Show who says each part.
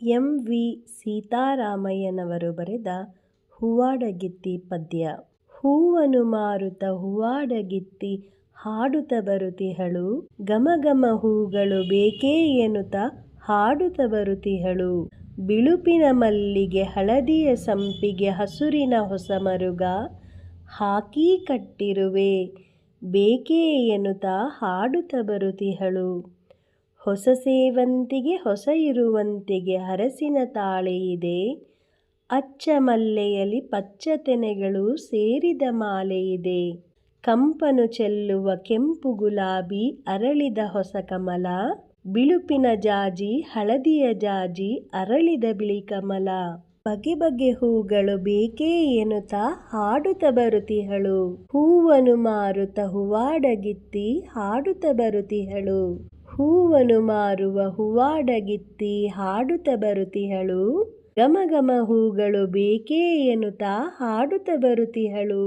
Speaker 1: M V ಸೀತಾರಾಮಯ್ಯನವರು ಬರೆದ ಹೂವಾಡಗಿತ್ತಿ ಪದ್ಯ ಹೂವನು ಮಾರುತ ಹೂವಾಡಗಿತ್ತಿ, ಹಾಡುತ್ತ ಬರುತಿಹಳು ಘಮ ಘಮ ಹೂಗಳು ಬೇಕೇ ಎನ್ನುತ್ತ ಹಾಡುತ್ತ ಬರುತಿಹಳು ಬಿಳುಪಿನ ಮಲ್ಲಿಗೆ, ಹಳದಿಯ ಸಂಪಿಗೆ, ಹಸುರಿನ ಹೊಸ ಮರುಗ ಹಾಕಿ ಕಟ್ಟಿರುವೆ. ಬೇಕೇ ಎನ್ನುತ್ತ ಹಾಡುತ್ತ ಬರುತಿಹಳು ಹೊಸ ಸೇವಂತಿಗೆ ಹೊಸ ಇರುವಂತಿಗೆ ಅರಸಿನ ತಾಳೆಯಿದೆ ಅಚ್ಚ ಮಲ್ಲೆಯಲಿ ಪಚ್ಚ ತೆನೆಗಳು ಸೇರಿದ ಮಾಲೆಯಿದೆ ಕಂಪನು ಚೆಲ್ಲುವ ಕೆಂಪು ಗುಲಾಬಿ ಅರಳಿದ ಹೊಸ ಕಮಲ. ಬಿಳುಪಿನ ಜಾಜಿ, ಹಳದಿಯ ಜಾಜಿ ಅರಳಿದ ಬಿಳಿ ಕಮಲ. ಬಗೆ ಬಗೆ ಹೂಗಳು ಬೇಕೇ ಎನ್ನುತ್ತ ಹಾಡುತ್ತ ಬರುತಿಹಳು ಹೂವನು ಮಾರುತ ಹೂವಾಡಗಿತ್ತಿ ಹಾಡುತ್ತ ಬರುತಿಹಳು ಹೂವನು ಮಾರುವ ಹೂವಾಡಗಿತ್ತಿ ಹಾಡುತ್ತ ಬರುತಿಹಳು ಘಮ ಹೂಗಳು ಬೇಕೇ ಎನ್ನುತ್ತಾ ಹಾಡುತ್ತ ಬರುತಿಹಳು